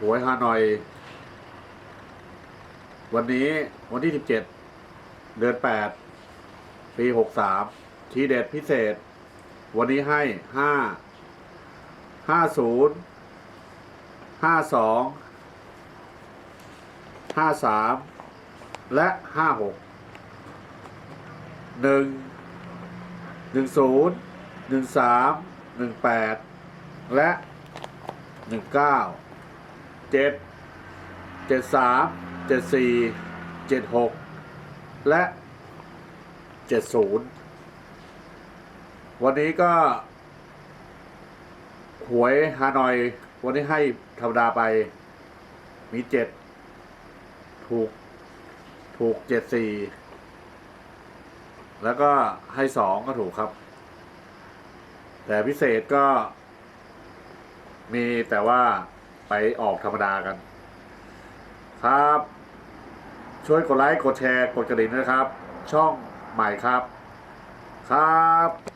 หวยฮานอย วันนี้วันที่ 17 เดือน 8 ปี 63 ทีเด็ดพิเศษ วันนี้ให้ 5 50 52 53 และ 56 1 10 13 18 และ 19 7 73 74 76และ70วันนี้ก็ หวยฮานอย วันนี้ให้ธรรมดาไป มีเจ็ดถูกถูกเจ็ดสี่แล้วก็ให้สองก็ถูกครับ แต่พิเศษก็ มีแต่ว่าไปออกธรรมดากัน ครับ ช่วยกดไลค์ กดแชร์ กดกระดิ่งนะครับ ช่องใหม่ครับ ครับ